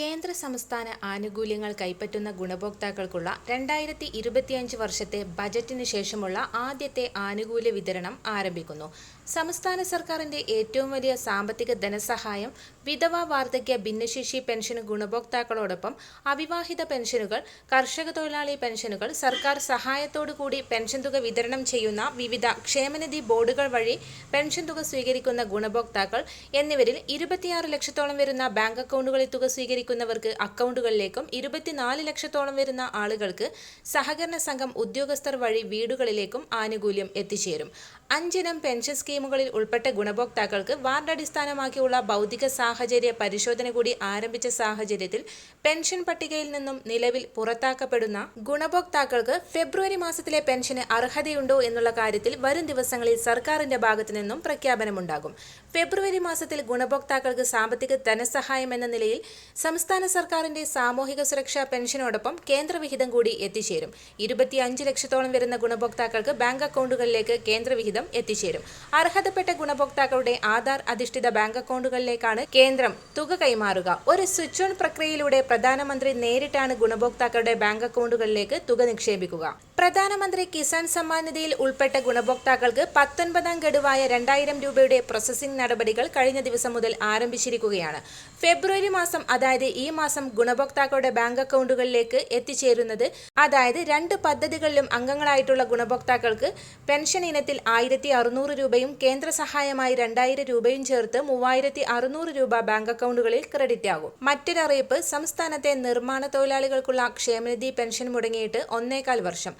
കേന്ദ്ര സംസ്ഥാന ആനുകൂല്യങ്ങൾ കൈപ്പറ്റുന്ന ഗുണഭോക്താക്കൾക്കുള്ള രണ്ടായിരത്തി ഇരുപത്തിയഞ്ച് വർഷത്തെ ബജറ്റിന് ശേഷമുള്ള ആദ്യത്തെ ആനുകൂല്യ വിതരണം ആരംഭിക്കുന്നു. സംസ്ഥാന സർക്കാരിന്റെ ഏറ്റവും വലിയ സാമ്പത്തിക ധനസഹായം വിധവ വാർദ്ധക്യ ഭിന്നശേഷി പെൻഷൻ ഗുണഭോക്താക്കളോടൊപ്പം അവിവാഹിത പെൻഷനുകൾ കർഷക തൊഴിലാളി പെൻഷനുകൾ സർക്കാർ സഹായത്തോടു കൂടി പെൻഷൻ തുക വിതരണം ചെയ്യുന്ന വിവിധ ക്ഷേമനിധി ബോർഡുകൾ വഴി പെൻഷൻ തുക സ്വീകരിക്കുന്ന ഗുണഭോക്താക്കൾ എന്നിവരിൽ ഇരുപത്തിയാറ് ലക്ഷത്തോളം വരുന്ന ബാങ്ക് അക്കൗണ്ടുകളിൽ തുക സ്വീകരിക്കുന്നവർക്ക് അക്കൗണ്ടുകളിലേക്കും ഇരുപത്തിനാല് ലക്ഷത്തോളം വരുന്ന ആളുകൾക്ക് സഹകരണ സംഘം ഉദ്യോഗസ്ഥർ വഴി വീടുകളിലേക്കും ആനുകൂല്യം എത്തിച്ചേരും. അഞ്ചിനം പെൻഷൻ സ്കീമുകളിൽ ഉൾപ്പെട്ട ഗുണഭോക്താക്കൾക്ക് വാർഡ് അടിസ്ഥാനമാക്കിയുള്ള ഭൗതിക സാഹചര്യ പരിശോധന കൂടി ആരംഭിച്ച സാഹചര്യത്തിൽ പെൻഷൻ പട്ടികയിൽ നിന്നും നിലവിൽ പുറത്താക്കപ്പെടുന്ന ഗുണഭോക്താക്കൾക്ക് ഫെബ്രുവരി മാസത്തിലെ പെൻഷന് അർഹതയുണ്ടോ എന്നുള്ള കാര്യത്തിൽ വരും ദിവസങ്ങളിൽ സർക്കാരിന്റെ ഭാഗത്തു നിന്നും പ്രഖ്യാപനമുണ്ടാകും. ഫെബ്രുവരി മാസത്തിൽ ഗുണഭോക്താക്കൾക്ക് സാമ്പത്തിക ധനസഹായം എന്ന നിലയിൽ സംസ്ഥാന സർക്കാരിന്റെ സാമൂഹിക സുരക്ഷാ പെൻഷനോടൊപ്പം കേന്ദ്രവിഹിതം കൂടി എത്തിച്ചേരും. ഇരുപത്തിയഞ്ച് ലക്ഷത്തോളം വരുന്ന ഗുണഭോക്താക്കൾക്ക് ബാങ്ക് അക്കൗണ്ടുകളിലേക്ക് കേന്ദ്രവിഹിതം എത്തിച്ചേരും. അർഹതപ്പെട്ട ഗുണഭോക്താക്കളുടെ ആധാർ അധിഷ്ഠിത ബാങ്ക് അക്കൗണ്ടുകളിലേക്കാണ് കേന്ദ്രം തുക കൈമാറുക. ഒരു സ്വിച്ച് ഓൺ പ്രക്രിയയിലൂടെ പ്രധാനമന്ത്രി നേരിട്ടാണ് ഗുണഭോക്താക്കളുടെ ബാങ്ക് അക്കൗണ്ടുകളിലേക്ക് തുക നിക്ഷേപിക്കുക. പ്രധാനമന്ത്രി കിസാൻ സമ്മാൻ നിധിയിൽ ഉൾപ്പെട്ട ഗുണഭോക്താക്കൾക്ക് പത്തൊൻപതാം ഗഡുവായ രണ്ടായിരം രൂപയുടെ പ്രോസസ്സിംഗ് നടപടികൾ കഴിഞ്ഞ ദിവസം മുതൽ ആരംഭിച്ചിരിക്കുകയാണ്. ഫെബ്രുവരി മാസം അതായത് ഈ മാസം ഗുണഭോക്താക്കളുടെ ബാങ്ക് അക്കൗണ്ടുകളിലേക്ക് എത്തിച്ചേരുന്നത് അതായത് രണ്ട് പദ്ധതികളിലും അംഗങ്ങളായിട്ടുള്ള ഗുണഭോക്താക്കൾക്ക് പെൻഷൻ ഇനത്തിൽ ആയിരത്തി അറുന്നൂറ് രൂപയും കേന്ദ്ര സഹായമായി രണ്ടായിരം രൂപയും ചേർത്ത് മൂവായിരത്തി അറുന്നൂറ് രൂപ ബാങ്ക് അക്കൗണ്ടുകളിൽ ക്രെഡിറ്റ് ആകും. മറ്റൊരറിയിപ്പ് സംസ്ഥാനത്തെ നിർമ്മാണ തൊഴിലാളികൾക്കുള്ള ക്ഷേമനിധി പെൻഷൻ മുടങ്ങിയിട്ട് ഒന്നേകാൽ വർഷം.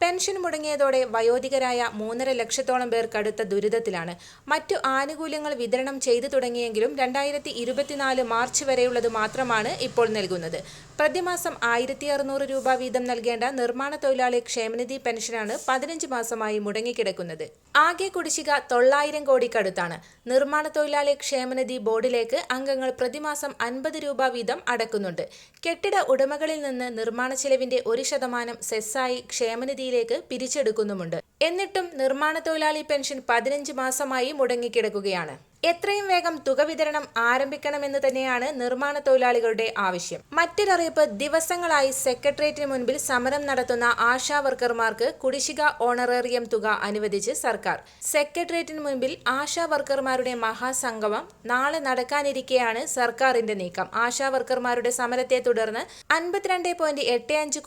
പെൻഷൻ മുടങ്ങിയതോടെ വയോധികരായ മൂന്നര ലക്ഷത്തോളം പേർ കടുത്ത ദുരിതത്തിലാണ്. മറ്റു ആനുകൂല്യങ്ങൾ വിതരണം ചെയ്തു തുടങ്ങിയെങ്കിലും രണ്ടായിരത്തി ഇരുപത്തിനാല് മാർച്ച് വരെയുള്ളത് മാത്രമാണ് ഇപ്പോൾ നൽകുന്നത്. പ്രതിമാസം ആയിരത്തി അറുന്നൂറ് രൂപ വീതം നൽകേണ്ട നിർമ്മാണ തൊഴിലാളി ക്ഷേമനിധി പെൻഷനാണ് പതിനഞ്ച് മാസമായി മുടങ്ങിക്കിടക്കുന്നത്. ആകെ കുടിശ്ശിക തൊള്ളായിരം കോടിക്കടുത്താണ്. നിർമ്മാണ തൊഴിലാളി ക്ഷേമനിധി ബോർഡിലേക്ക് അംഗങ്ങൾ പ്രതിമാസം അൻപത് രൂപ വീതം അടക്കുന്നുണ്ട്. കെട്ടിട ഉടമകളിൽ നിന്ന് നിർമ്മാണ ചെലവിന്റെ ഒരു ശതമാനം സെസ്സായി ക്ഷേമനിധിയിലേക്ക് പിരിച്ചെടുക്കുന്നുമുണ്ട്. എന്നിട്ടും നിർമ്മാണ തൊഴിലാളി പെൻഷൻ പതിനഞ്ച് മാസമായി മുടങ്ങിക്കിടക്കുകയാണ്. എത്രയും വേഗം തുക വിതരണം ആരംഭിക്കണമെന്ന് തന്നെയാണ് നിർമ്മാണ തൊഴിലാളികളുടെ ആവശ്യം. മറ്റൊരറിയിപ്പ് ദിവസങ്ങളായി സെക്രട്ടേറിയറ്റിന് മുൻപിൽ സമരം നടത്തുന്ന ആശാ വർക്കർമാർക്ക് കുടിശ്ശിക ഓണറേറിയം തുക അനുവദിച്ച് സർക്കാർ. സെക്രട്ടേറിയറ്റിന് മുൻപിൽ ആശാ വർക്കർമാരുടെ മഹാസംഗമം നാളെ നടക്കാനിരിക്കെയാണ് സർക്കാരിന്റെ നീക്കം. ആശാ വർക്കർമാരുടെ സമരത്തെ തുടർന്ന് അൻപത്തിരണ്ട്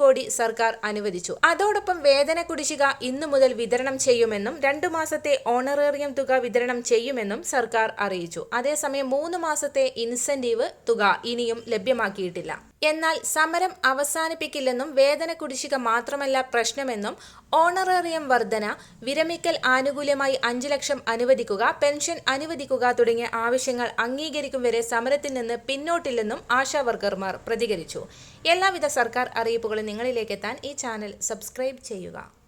കോടി സർക്കാർ അനുവദിച്ചു. അതോടൊപ്പം വേതന കുടിശ്ശിക ഇന്നു മുതൽ വിതരണം ചെയ്യുമെന്നും രണ്ടു മാസത്തെ ഓണറേറിയം തുക വിതരണം ചെയ്യുമെന്നും സർക്കാർ അറിയിച്ചു. അതേസമയം മൂന്ന് മാസത്തെ ഇൻസെന്റീവ് തുക ഇനിയും ലഭ്യമാക്കിയിട്ടില്ല. എന്നാൽ സമരം അവസാനിപ്പിക്കില്ലെന്നും വേതന കുടിശ്ശിക മാത്രമല്ല പ്രശ്നമെന്നും ഓണറേറിയം വർധന വിരമിക്കൽ ആനുകൂല്യമായി അഞ്ച് ലക്ഷം അനുവദിക്കുക പെൻഷൻ അനുവദിക്കുക തുടങ്ങിയ ആവശ്യങ്ങൾ അംഗീകരിക്കും വരെ സമരത്തിൽ നിന്ന് പിന്നോട്ടില്ലെന്നും ആശാ വർക്കർമാർ പ്രതികരിച്ചു. എല്ലാവിധ സർക്കാർ അറിയിപ്പുകളും നിങ്ങളിലേക്ക് എത്താൻ ഈ ചാനൽ സബ്സ്ക്രൈബ് ചെയ്യുക.